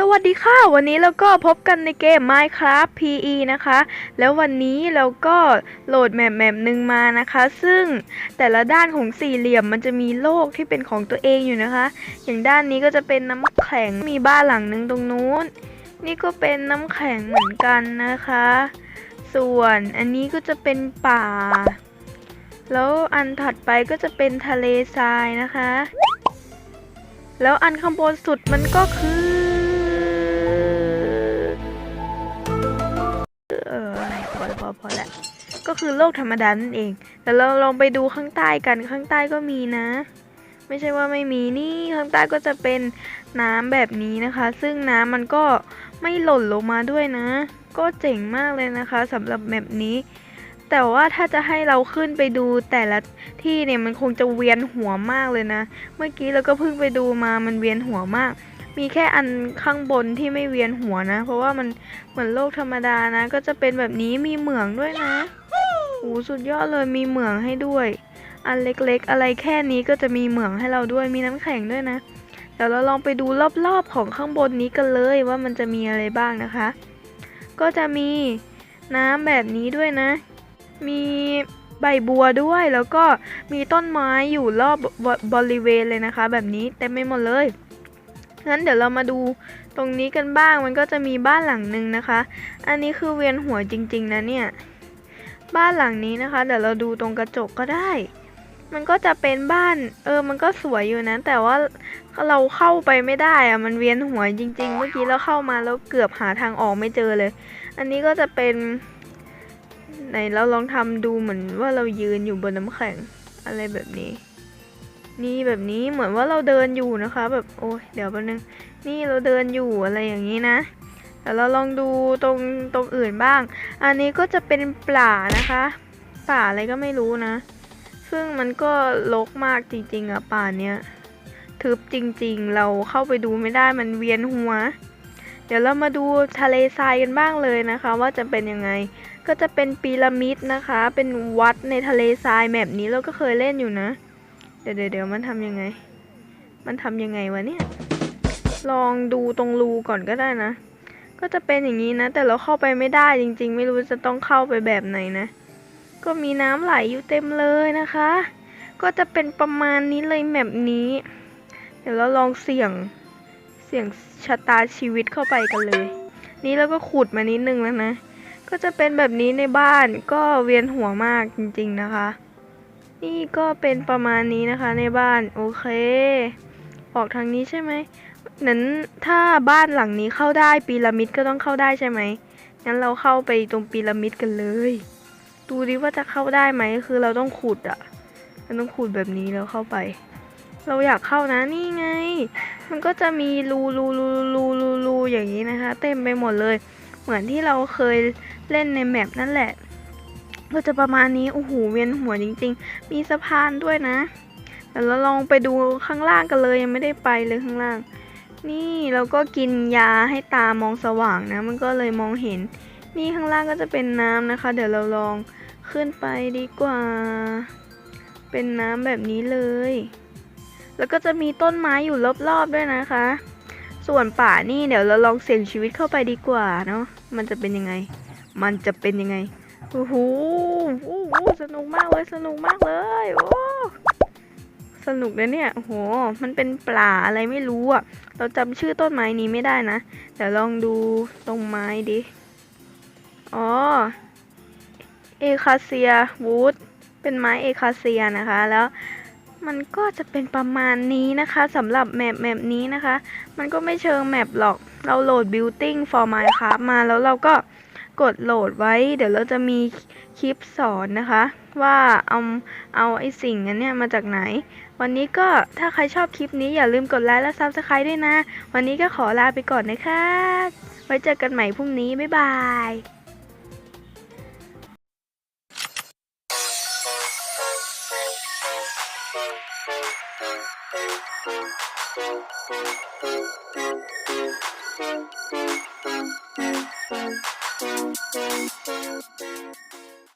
สวัสดีค่ะ วันนี้เราก็พบกันในเกม Minecraft PE นะคะ แล้ววันนี้เราก็โหลดแมปแมปหนึ่งมานะคะ ซึ่งแต่ละด้านของสี่เหลี่ยมมันจะมีโลกที่เป็นของตัวเองอยู่นะคะ อย่างด้านนี้ก็จะเป็นน้ำแข็งมีบ้านหลังหนึ่งตรงนู้น นี่ก็เป็นน้ำแข็งเหมือนกันนะคะ ส่วนอันนี้ก็จะเป็นป่า แล้วอันถัดไปก็จะเป็นทะเลทรายนะคะ แล้วอันข้างบนสุดมันก็คือ เออพอพอพอแล้วก็คือโลกธรรมดานั่นเอง แต่เราลองไปดูข้างใต้กันข้างใต้ก็มีนะ ไม่ใช่ว่าไม่มีนี่ข้างใต้ก็จะเป็นน้ำแบบนี้นะคะ ซึ่งน้ำมันก็ไม่หล่นลงมาด้วยนะ ก็เจ๋งมากเลยนะคะสำหรับแมปนี้ แต่ว่าถ้าจะให้เราขึ้นไปดูแต่ละที่เนี่ยมันคงจะเวียนหัวมากเลยนะ เมื่อกี้เราก็เพิ่งไปดูมามันเวียนหัวมาก มีแค่อันข้างบนที่ไม่เวียนหัวนะ เพราะว่ามันเหมือนโลกธรรมดานะ ก็จะเป็นแบบนี้มีเหมืองด้วยนะโอ้สุดยอดเลยมีเหมืองให้ด้วย อันเล็กๆ อะไรแค่นี้ก็จะมีเหมืองให้เราด้วยมีน้ำแข็งด้วยนะเดี๋ยวเราลองไปดูรอบๆของข้างบนนี้กันเลยว่ามันจะมีอะไรบ้างนะคะ ก็จะมีน้ำแบบนี้ด้วยนะ มีใบบัวด้วยแล้วก็มีต้นไม้อยู่รอบบบริเวณเลยนะคะ แบบนี้เต็มไปหมดเลยงั้นเดี๋ยวเรามาดูตรงนี้กันบ้างมันก็จะมีบ้านหลังหนึ่งนะคะ อันนี้คือเวียนหัวจริง ๆนะเนี่ย บ้านหลังนี้นะคะ เดี๋ยวเราดูตรงกระจกก็ได้ มันก็จะเป็นบ้าน เออ มันก็สวยอยู่นะ แต่ว่าเราเข้าไปไม่ได้อะมันเวียนหัวจริง ๆ เมื่อกี้เราเข้ามาแล้วเกือบหาทางออกไม่เจอเลย อันนี้ก็จะเป็นไหนเราลองทำดูเหมือนว่าเรายืนอยู่บนน้ำแข็งอะไรแบบนี้ นี่แบบนี้เหมือนว่าเราเดินอยู่นะคะ แบบโอ้ยเดี๋ยวแป๊บนึง นี่เราเดินอยู่อะไรอย่างนี้นะแต่เราลองดูตรงตรงอื่นบ้าง อันนี้ก็จะเป็นป่านะคะ ป่าอะไรก็ไม่รู้นะ ซึ่งมันก็รกมากจริงๆอะป่าเนี้ยทึบจริงๆ เราเข้าไปดูไม่ได้มันเวียนหัว เดี๋ยวเรามาดูทะเลทรายกันบ้างเลยนะคะ ว่าจะเป็นยังไง ก็จะเป็นพีระมิดนะคะ เป็นวัดในทะเลทรายแบบนี้เราก็เคยเล่นอยู่นะเดี๋ยวเดี๋ยวเดี๋ยวมันทำยังไง มันทำยังไงวะเนี่ย ลองดูตรงรูก่อนก็ได้นะ ก็จะเป็นอย่างนี้นะ แต่เราเข้าไปไม่ได้จริง ๆ ไม่รู้จะต้องเข้าไปแบบไหนนะ ก็มีน้ำไหลอยู่เต็มเลยนะคะ ก็จะเป็นประมาณนี้เลยแบบนี้ เดี๋ยวเราลองเสี่ยงเสี่ยงชะตาชีวิตเข้าไปกันเลย นี่เราก็ขุดมานิดนึงแล้วนะ ก็จะเป็นแบบนี้ในบ้านก็เวียนหัวมากจริงๆนะคะ นี่ก็เป็นประมาณนี้นะคะในบ้านโอเค ออกทางนี้ใช่ไหมนั้นถ้าบ้านหลังนี้เข้าได้พีระมิดก็ต้องเข้าได้ใช่ไหมงั้นเราเข้าไปตรงพีระมิดกันเลย ดูดิว่าจะเข้าได้ไหมคือเราต้องขุดอะเราต้องขุดแบบนี้แล้วเข้าไป เราอยากเข้านะนี่ไง มันก็จะมีรูรูรูรูรูรูอย่างนี้นะคะ เต็มไปหมดเลย เหมือนที่เราเคยเล่นในแมปนั่นแหละก็จะประมาณนี้โอ้โหเวียนหัวจริง ๆ มีสะพานด้วยนะเดี๋ยวเราลองไปดูข้างล่างกันเลยยังไม่ได้ไปเลยข้างล่าง นี่เราก็กินยาให้ตามองสว่างนะ มันก็เลยมองเห็น นี่ข้างล่างก็จะเป็นน้ำนะคะ เดี๋ยวเราลองขึ้นไปดีกว่า เป็นน้ำแบบนี้เลย แล้วก็จะมีต้นไม้อยู่รอบๆด้วยนะคะ ส่วนป่านี่เดี๋ยวเราลองเสี่ยงชีวิตเข้าไปดีกว่าเนาะ มันจะเป็นยังไง มันจะเป็นยังไง โอ้โหโอ้โหสนุกมากเลย สนุกมากเลย โอ้ สนุกนะเนี่ย โห มันเป็นปลาอะไรไม่รู้อะเราจำชื่อต้นไม้นี้ไม่ได้นะ เดี๋ยวลองดูตรงไม้ดิ อ๋อ เอคาเซียวูดเป็นไม้เอคาเซียนะคะ แล้วมันก็จะเป็นประมาณนี้นะคะสำหรับแมปแมปนี้นะคะ มันก็ไม่เชิงแมปหรอก เราโหลด Building for Minecraft มาแล้วเราก็กดโหลดไว้ เดี๋ยวเราจะมีคลิปสอนนะคะ ว่าเอาเอาไอสิ่งอันเนี้ยมาจากไหน วันนี้ก็ถ้าใครชอบคลิปนี้อย่าลืมกดไลค์และ Subscribe ด้วยนะ วันนี้ก็ขอลาไปก่อนนะคะ ไว้เจอกันใหม่พรุ่งนี้ บ๊ายบาย Thank you.